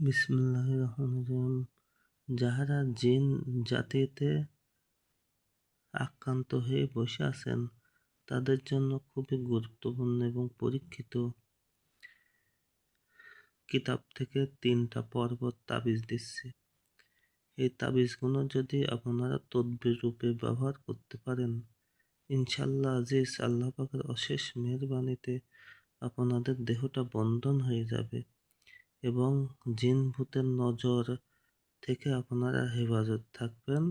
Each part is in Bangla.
বিসমুল্লাহ রহমান রহিম। যাহারা জিন জাতিতে আক্রান্ত হয়ে বসে আছেন, তাদের জন্য খুবই গুরুত্বপূর্ণ এবং পরীক্ষিত কিতাব থেকে তিনটা পর্বত তাবিজ দিচ্ছে। এই তাবিজগুলো যদি আপনারা তদ্বির রূপে ব্যবহার করতে পারেন ইনশাল্লাহ আজিজ আল্লাহ পাকের অশেষ মেহরবানিতে আপনাদের দেহটা বন্ধন হয়ে যাবে। এবং জিন ভূতের নজর থেকে আপনারা হেফাজত থাকবেন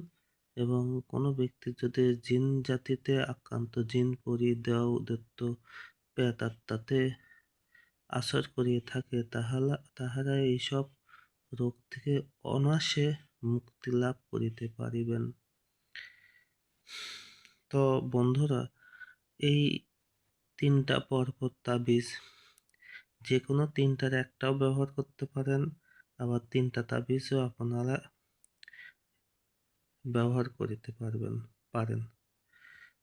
এবং কোনো ব্যক্তি যদি জিন জাতিতে আক্রান্ত, জিন পরি, দেও দত্ত পেত আত্মাতে আসর করিয়ে থাকে, তাহলে, তাহারা এইসব রোগ থেকে অনাসে মুক্তি লাভ করিতে পারিবেন। তো বন্ধুরা, এই তিনটা পর্বত তাবিজ যে কোনো তিনটার একটাও ব্যবহার করতে পারেন, আবার তিনটা তাবিজও আপনারা ব্যবহার করিতে পারবেন, পারেন।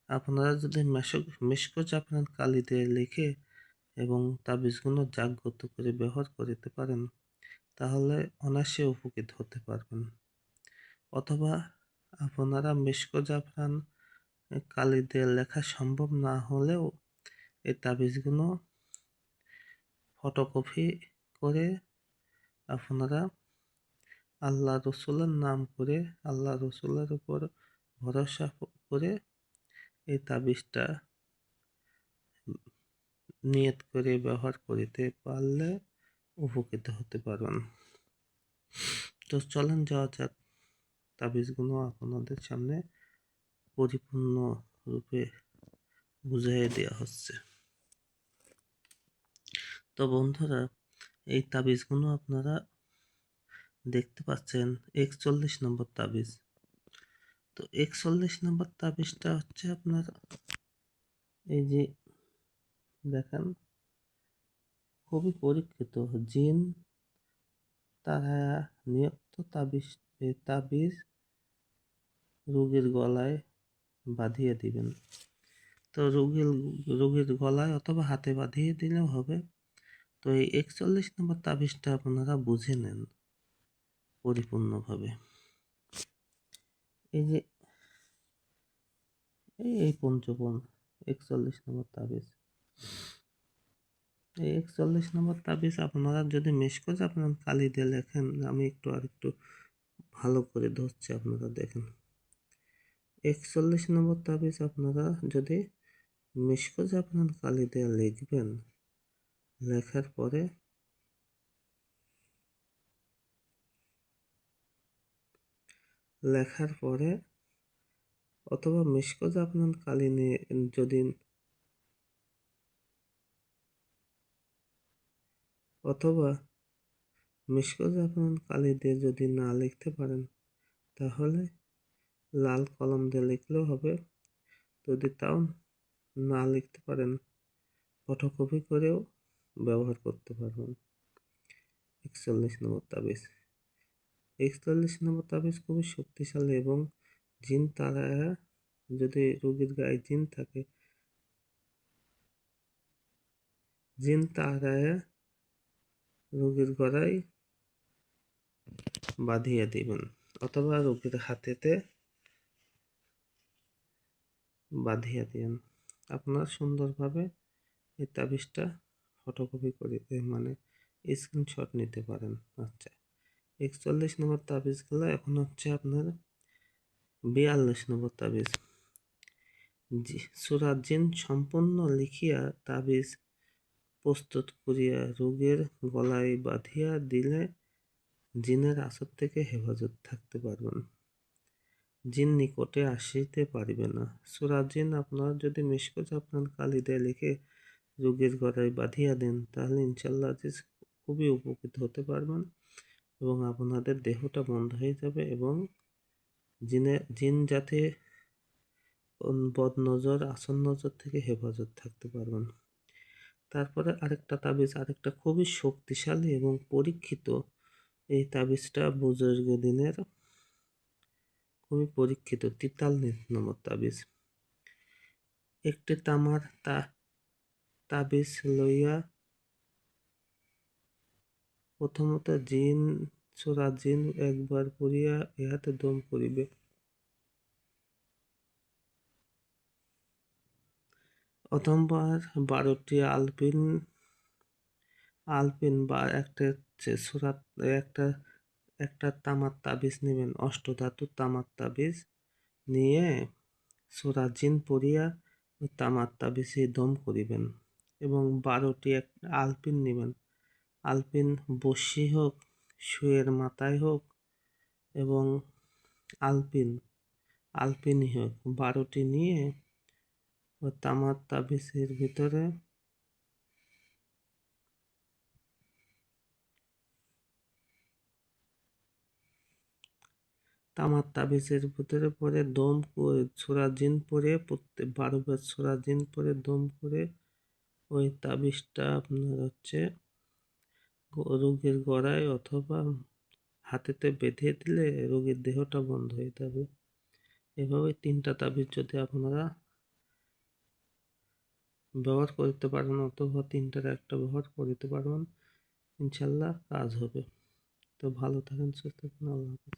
আপনারা যদি মেশক, মেশকোচ আপনার কালিতে লিখে এবং তাবিজগুলো জাগ্রত করে ব্যবহার করিতে পারেন, তাহলে অনায়াসে উপকৃত হতে পারবেন। অথবা আপনারা মেশকো জাফরান কালিতে লেখা সম্ভব না হলেও এই তাবিজগুলো ফটোকপি করে আপনারা আল্লাহ রসুলের নাম করে, আল্লাহ রসুলের উপর ভরসা করে এই তাবিজটা নিয়ত করে, ব্যবহার করিতে পারলে উপকৃত হতে পারবেন। তো চলেন যাওয়া যাক। তাবিজগুলো আপনাদের সামনে পরিপূর্ণ রূপে বুঝাই দেওয়া হচ্ছে। তো বন্ধুরা, এই তাবিজগুলো আপনারা দেখতে পাচ্ছেন, একচল্লিশ নম্বর তাবিজ। তো একচল্লিশ নম্বর তাবিজটা হচ্ছে আপনার, এই যে দেখেন, খুবই পরীক্ষিত। জিন, তারা নিয়ত তাবিজ তাবিজ রোগীর গলায় বাঁধিয়ে দিবেন। তো রোগীর রোগীর গলায় অথবা হাতে বাঁধিয়ে দিলেও হবে। তো এই একচল্লিশ নম্বর তাবিজটা আপনারা বুঝে নেন পরিপূর্ণভাবে। এই যে, এই পঞ্চপন একচল্লিশ নম্বর তাবিজ। এই একচল্লিশ নম্বর তাবিজ আপনারা যদি মেশ করে আপনার কালি দিয়ে লেখেন, আমি একটু আর একটু ভালো করে ধরছি আপনারা দেখেন। একচল্লিশ নম্বর তাবিজ আপনারা যদি মিসকোজ আপনার কালি দিয়ে লিখবেন লেখার পরে লেখার পরে অথবা মিসকোজ আপনার কালি নিয়ে যদি অথবা মিসকোজ আপনার কালি দিয়ে যদি না লিখতে পারেন, তাহলে লাল কলম দিয়ে লিখলেও হবে। যদি তাও না লিখতে পারেন, ফটোকপি করেও ব্যবহার করতে পারবেন। একচল্লিশ নম্বর তাবিজ। একচল্লিশ নম্বর তাবিজ খুবই শক্তিশালী এবং জিন তারা যদি রোগীর গায়ে জিন থাকে, জিন তারায় রোগীর গড়ায় বাঁধিয়ে দিবেন অথবা রোগীর হাতেতে বাঁধিয়ে দিন আপনার সুন্দরভাবে এই তাবিজটা ফটোকপি করে মানে স্ক্রিনশট নিতে পারেন। আচ্ছা একচল্লিশ নম্বর তাবিজগুলো এখন হচ্ছে আপনার বিয়াল্লিশ নম্বর তাবিজ। সুরাজিন সম্পূর্ণ লিখিয়া তাবিজ প্রস্তুত করিয়া রোগের গলায় বাঁধিয়া দিলে জিনের আসর থেকে হেফাজত থাকতে পারবেন। জিন নিকটে আসিতে পারিবে না। সুরাজিন আপনার যদি মিসকোজ আপনার কালিদে লিখে রোগীর গলায় বাঁধিয়া দেন, তাহলে ইনশাল্লাহ খুবই উপকৃত হতে পারবেন এবং আপনাদের দেহটা বন্ধ হয়ে যাবে এবং জিনে, জিন যাতে বদ নজর আসন নজর থেকে হেফাজত থাকতে পারবেন। তারপরে আরেকটা তাবিজ, আরেকটা খুবই শক্তিশালী এবং পরীক্ষিত। এই তাবিজটা বুজুর্গ দিনের খুবই পরীক্ষিত তিতাল নম্বর তাবিজ। একটি তামার তা তাবিজ লইয়া প্রথমত জিন ছোড়া জিন একবার পড়িয়া ইহাতে দম করিবে। অথমবার বারোটি আলপিন আলপিন বা একটা হচ্ছে সুরাত একটা একটা তামার তাবিজ নেবেন অষ্টধাতুর তামার তাবিজ নিয়ে সুরা জিন পড়িয়া তামার তাবিজে দম করিবেন। এবং বারোটি এক আলপিন নেবেন। আলপিন বসি হোক শুয়ের মাথায় হোক এবং আলপিন, আলপিনই হোক, বারোটি নিয়ে ও তামার তাবিজের ভিতরে তামার তাবিজের ভিতরে পরে দম করে ছোড়া জিন পরে প্রত্যেক বারোবার ছোড়া জিন পরে দম করে ওই তাবিজটা আপনার হচ্ছে রোগীর গড়ায় অথবা হাতেতে বেঁধে দিলে রোগীর দেহটা বন্ধ হয়ে যাবে। এভাবে তিনটা তাবিজ যদি আপনারা ব্যবহার করতে পারেন অথবা তিনটার একটা ব্যবহার করতে পারবেন, ইনশাল্লাহ কাজ হবে। তো ভালো থাকেন, সুস্থ থাকেন, আল্লাহ হাফিজ।